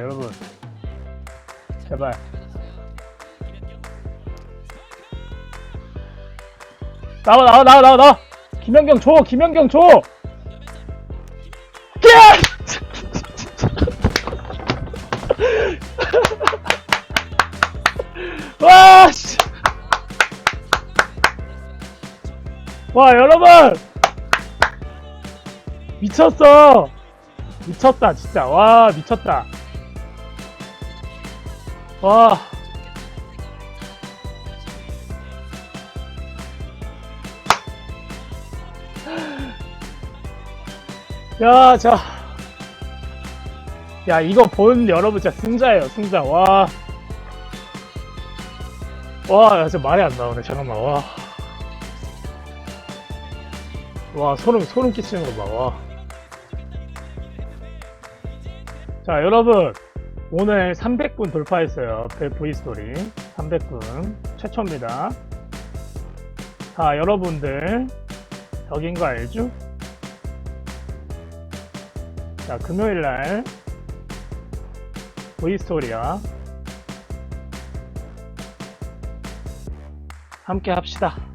여러분 제발 나와 나와 나와 나와 나와 김현경 줘 김현경 줘 와, 씨. 와, 여러분! 미쳤어! 미쳤다, 진짜. 와, 미쳤다. 와. 야, 자. 야, 이거 본 여러분 진짜 승자예요, 승자. 와. 와, 야, 진짜 말이 안 나오네. 잠깐만, 와. 와, 소름, 소름 끼치는 거 봐, 와. 자, 여러분. 오늘 300분 돌파했어요. 그 V스토리. 300분. 최초입니다. 자, 여러분들. 덕인 거 알죠? 자, 금요일날. V스토리야. 함께 합시다.